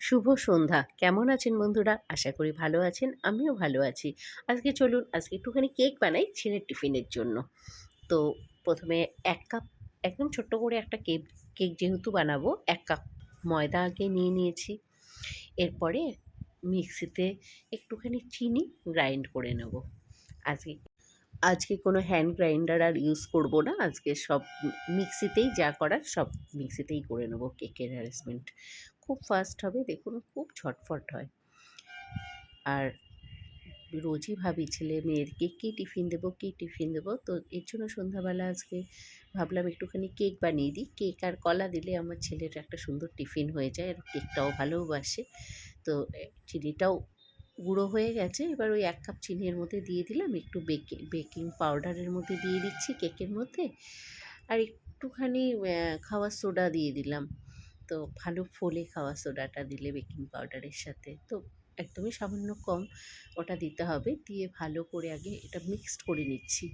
শুভ সন্ধ্যা। কেমন আছেন বন্ধুরা? আশা করি ভালো আছেন, আমিও ভালো আছি। আজকে চলুন, আজকে একটুখানি কেক বানাই ছেলের টিফিনের জন্য। তো প্রথমে এক কাপ, একদম ছোট্ট করে একটা কেক কেক যেহেতু বানাবো, এক কাপ ময়দা আগে নিয়ে নিয়েছি। এরপরে মিক্সিতে একটুখানি চিনি গ্রাইন্ড করে নেব। আজকে আজকে কোনো হ্যান্ড গ্রাইন্ডার আর ইউজ করব না। আজকে সব মিক্সিতেই যা করার সব মিক্সিতেই করে নেব কেকের অ্যারেঞ্জমেন্ট। খুব ফাস্ট হবে, দেখুন খুব ঝটফট হয়। আর রোজই ভাবি ছেলে মেয়েরকে কী টিফিন দেবো, কী টিফিন দেবো? তো এর জন্য সন্ধ্যাবেলা আজকে ভাবলাম একটুখানি কেক বানিয়ে দিই। কেক আর কলা দিলে আমার ছেলের একটা সুন্দর টিফিন হয়ে যায় আর কেকটাও ভালোবাসে তো চিনিটাও গুঁড়ো হয়ে গেছে, এবার ওই এক কাপ চিনির মধ্যে দিয়ে দিলাম, একটু বেকিং বেকিং পাউডারের মধ্যে দিয়ে দিচ্ছি কেকের মধ্যে। আর একটুখানি খাওয়ার সোডা দিয়ে দিলাম। তো ভালো ফোলে খাওয়া সোডাটা দিলে বেকিং পাউডারের সাথে। তো একদমই সামান্য কম ওটা দিতে হবে। দিয়ে ভালো করে আগে এটা মিক্সড করে নিচ্ছি।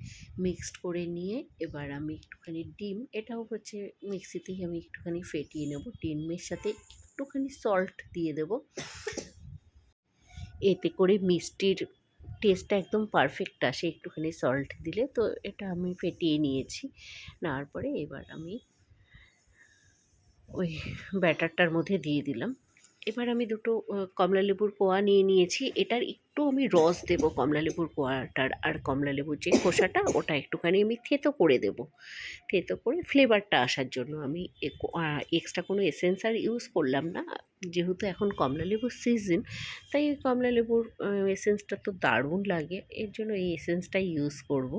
মিক্সড করে নিয়ে এবার আমি একটুখানি ডিম, এটাও হচ্ছে মিক্সিতেই আমি একটুখানি ফেটিয়ে নেব। ডিমের সাথে একটুখানি সল্ট দিয়ে দেব। এতে করে মিষ্টির টেস্টটা একদম পারফেক্ট আসে একটুখানি সল্ট দিলে। তো এটা আমি ফেটিয়ে নিয়েছি। নেওয়ার পরে এবার আমি ওই ব্যাটারটার মধ্যে দিয়ে দিলাম। এবার আমি দুটো কমলা লেবুর কোয়া নিয়ে নিয়েছি। এটার একটু আমি রস দেব কমলা লেবুর কোয়াটার আর কমলা লেবুর যে খোসাটা, ওটা একটুখানি আমি থেতো করে দেব। থেতো করে ফ্লেভারটা আসার জন্য আমি এক্সট্রা কোনো এসেন্স আর ইউজ করলাম না। যেহেতু এখন কমলা লেবুর সিজন, তাই এই কমলা লেবুর এসেন্সটা তো দারুণ লাগে। এর জন্য এই এসেন্সটাই ইউজ করব।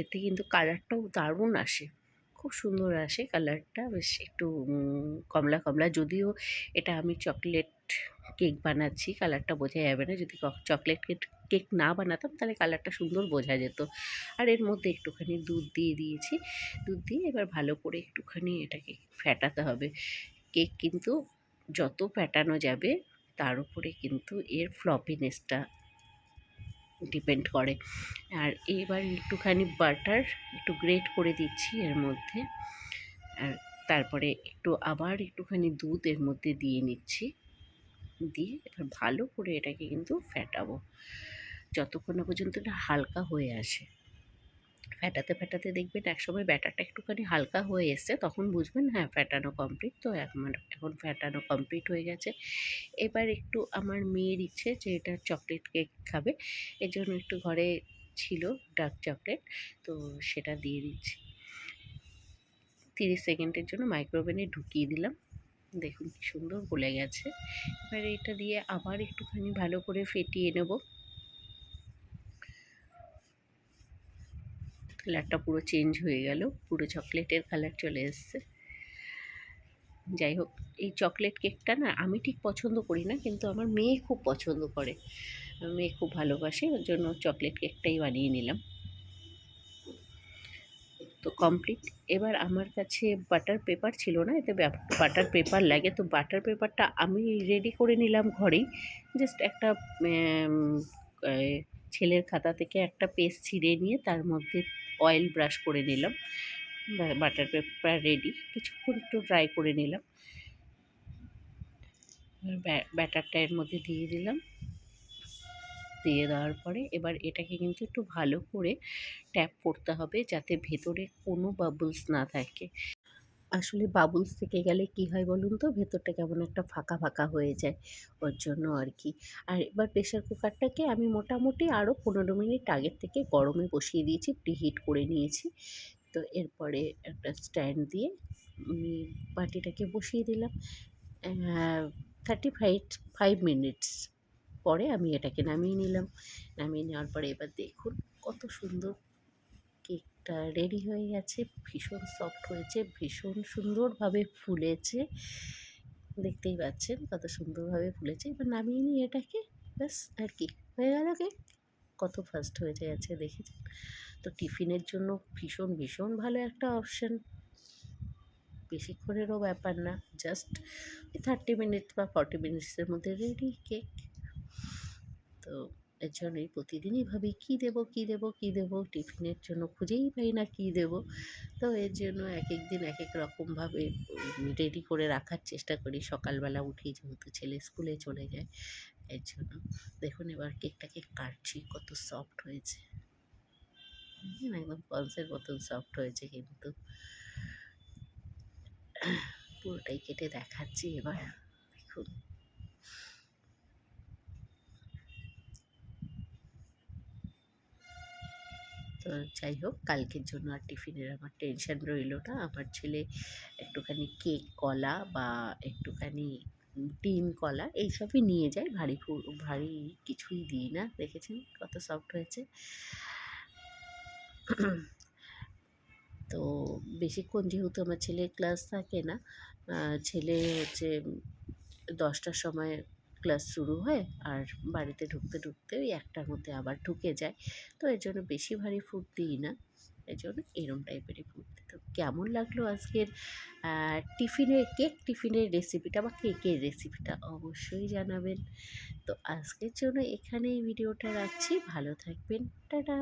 এতে কিন্তু কালারটাও দারুণ আসে। খুব সুন্দর আসে কালারটা। বেশ একটু কমলা কমলা। যদিও এটা আমি চকলেট কেক বানাচ্ছি, কালারটা বোঝা যাবে না। যদি চকলেট কেক কেক না বানাতাম, তাহলে কালারটা সুন্দর বোঝা যেত। আর এর মধ্যে একটুখানি দুধ দিয়ে দিয়েছি। দুধ দিয়ে এবার ভালো করে একটুখানি এটাকে ফ্যাটাতে হবে। কেক কিন্তু যত ফ্যাটানো যাবে, তার উপরে কিন্তু এর ফ্লপিনেসটা ডিপেন্ড করে। আর এবার একটুখানি বাটার একটু গ্রেট করে দিচ্ছি এর মধ্যে। আর তারপরে একটু আবার একটুখানি দুধ এর মধ্যে দিয়ে নিচ্ছি। দিয়ে এবার ভালো করে এটাকে কিন্তু ফ্যাটাবো যতক্ষণ না পর্যন্ত এটা হালকা হয়ে আসে। ফ্যাটাতে ফ্যাটাতে দেখবেন একসময় ব্যাটারটা একটুখানি হালকা হয়ে এসছে, তখন বুঝবেন হ্যাঁ ফ্যাটানো কমপ্লিট তো এখন এখন ফ্যাটানো কমপ্লিট হয়ে গেছে। এবার একটু আমার মেয়ের ইচ্ছে যে এটা চকলেট কেক খাবে, এর জন্য একটু ঘরে ছিল ডার্ক চকলেট তো সেটা দিয়ে দিচ্ছি। তিরিশ সেকেন্ডের জন্য মাইক্রোওভেনে ঢুকিয়ে দিলাম, দেখুন কি সুন্দর গলে গেছে। এবার এটা দিয়ে আবার একটুখানি ভালো করে ফেটিয়ে নেব। কালারটা পুরো চেঞ্জ হয়ে গেল, পুরো চকলেটের কালার চলে এসছে। যাই হোক এই চকলেট কেকটা না আমি ঠিক পছন্দ করি না, কিন্তু আমার মেয়ে খুব পছন্দ করে। মেয়ে খুব ভালোবাসে, ওর জন্য চকলেট কেকটাই বানিয়ে নিলাম। তো কমপ্লিট এবার আমার কাছে বাটার পেপার ছিল না, এতে বাটার পেপার লাগে, তো বাটার পেপারটা আমি রেডি করে নিলাম ঘরেই। জাস্ট একটা ছেলের খাতা থেকে একটা পেস্ট ছিঁড়ে নিয়ে তার মধ্যে অয়েল ব্রাশ করে নিলাম। Butter paper ready. কিছুক্ষণ একটু ড্রাই করে নিলাম। ব্যাটারটা এর মধ্যে দিয়ে দিলাম। দিয়ে দেওয়ার পরে এবার এটাকে কিন্তু একটু ভালো করে ট্যাপ করতে হবে যাতে ভেতরে কোনো বাবলস না থাকে। আসলে বাবুলস থেকে গেলে কি হয় বলুন তো? ভেতরটা কেমন একটা ফাঁকা ফাঁকা হয়ে যায় ওর জন্য আর কি আর এবার প্রেশার কুকারটাকে আমি মোটামুটি আরও পনেরো মিনিট আগের থেকে গরমে বসিয়ে দিয়েছি প্রিহিট করে নিয়েছি। তো এরপরে একটা স্ট্যান্ড দিয়ে আমি বাটিটাকে বসিয়ে দিলাম। থার্টি ফাইভ ফাইভ মিনিটস পরে আমি এটাকে নামিয়ে নিলাম। নামিয়ে নেওয়ার পরে এবার দেখুন কত সুন্দর রেডি হয়ে গেছে, ভীষণ সফট হয়েছে, ভীষণ সুন্দরভাবে ফুলেছে। দেখতেই পাচ্ছেন কত সুন্দরভাবে ফুলেছে। এবার নামিয়ে নিই এটাকে, ব্যাস, আর কি, হয়ে গেল কেক কত ফাস্ট হয়ে গেছে দেখেছেন তো টিফিনের জন্য ভীষণ ভীষণ ভালো একটা অপশান বেশিক্ষণেরও ব্যাপার না জাস্ট থার্টি মিনিট বা ফর্টি মিনিটসের মধ্যে রেডি কেক তো এর জন্যই প্রতিদিনই ভাবি কী দেবো কী দেবো কী দেবো? টিফিনের জন্য খুঁজেই পাই না কী দেবো? তো এর জন্য এক এক দিন এক এক রকমভাবে রেডি করে রাখার চেষ্টা করি। সকালবেলা উঠি যেহেতু ছেলে স্কুলে চলে যায় এর জন্য। দেখুন এবার কেকটাকে কাটছি কত সফট হয়েছে। হুম, একদম পন্সের মতন সফট হয়েছে কিন্তু। পুরোটাই কেটে দেখাচ্ছি এবার। দেখুন। যাই হোক, কালকের জন্য আর টিফিনের আমার টেনশন রইল না। আমার ছেলে একটুখানি কেক কলা বা একটুখানি ডিম কলা এইসবই নিয়ে যায়। ভারী ভারী কিছুই দিই না, দেখেছেন কত সফট হয়েছে। তো বেশিক্ষণ যেহেতু আমার ছেলের ক্লাস থাকে না ছেলে হচ্ছে দশটার সময় ক্লাস শুরু হয় আর বাড়িতে ঢুকতে ঢুকতে ওই একটার মধ্যে আবার ঢুকে যায়। তো এর জন্য বেশি ভারী ফুড দিই না। এর জন্য এরম টাইপেরই ফুড তো কেমন লাগল আজকের টিফিনের কেক টিফিনের রেসিপিটা বা কেকের রেসিপিটা অবশ্যই জানাবেন। তো আজকের জন্য এখানেই ভিডিওটা রাখছি। ভালো থাকবেন। টাটা!